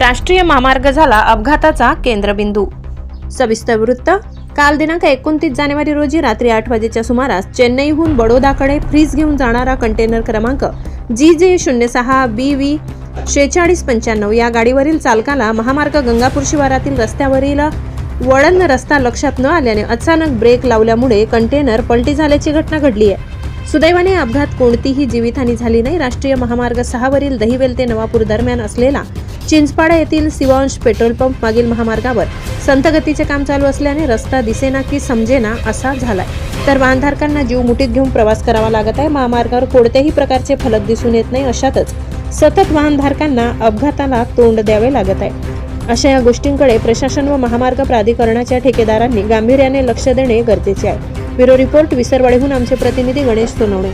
राष्ट्रीय महामार्ग झाला अपघाताचा केंद्रबिंदू. सविस्तर वृत्त काल दिनांक एकोणतीस जानेवारी रोजी रात्री आठ वाजेच्या सुमारास चेन्नईहून बडोदाकडे फ्रीज घेऊन जाणारा कंटेनर क्रमांक जी जे शून्य सहा बी व्ही शेहेचाळीस पंच्याण्णव या गाडीवरील चालकाला महामार्ग गंगापूर शिवारातील रस्त्यावरील वळण रस्ता लक्षात न आल्याने अचानक ब्रेक लावल्यामुळे कंटेनर पलटी झाल्याची घटना घडली आहे. सुदैवाने अपघात कोणतीही जीवितहानी झाली नाही. राष्ट्रीय महामार्ग सहावरील दहिवेल ते नवापूर दरम्यान असलेला चिंचपाडा येथील शिवांश पेट्रोल पंप मागील महामार्गावर संतगतीचे काम चालू असल्याने रस्ता दिसेना की समजेना असा झालाय. तर वाहनधारकांना जीव मुठीत घेऊन प्रवास करावा लागत आहे. महामार्गावर कोणत्याही प्रकारचे फलक दिसून येत नाही अशातच सतत वाहनधारकांना अपघाताला तोंड द्यावे लागत आहे. अशा या गोष्टींकडे प्रशासन व महामार्ग प्राधिकरणाच्या ठेकेदारांनी गांभीर्याने लक्ष देणे गरजेचे आहे. ब्युरो रिपोर्ट विसरवाडीहून आमचे प्रतिनिधी गणेश सोनवणे.